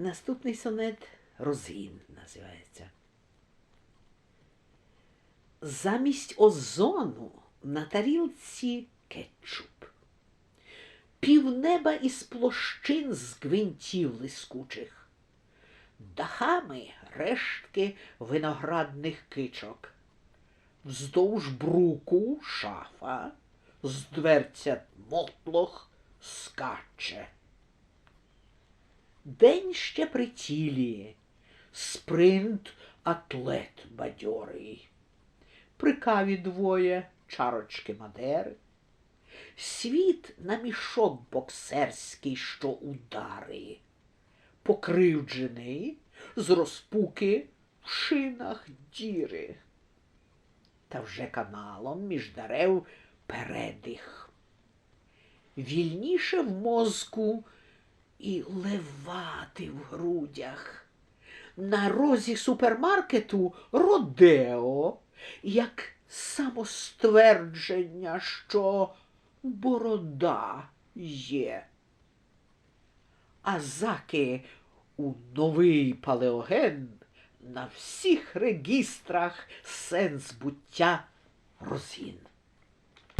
Наступний сонет Розгін називається. Замість озону на тарілці кетчуп. Півнеба із площин з гвинтів лискучих. Дахами рештки виноградних кичок. Вздовж бруку шафа, з дверця мотлох скаче. День ще притіліє, спринт атлет бадьорий. При каві двоє чарочки мадери. Світ на мішок боксерський, що удари, покривджений з розпуки в шинах діри. Та вже каналом між дерев передих. Вільніше в мозку і левати в грудях. На розі супермаркету Родео, як самоствердження, що борода є. А заки у новий палеоген на всіх регістрах сенс буття розгін.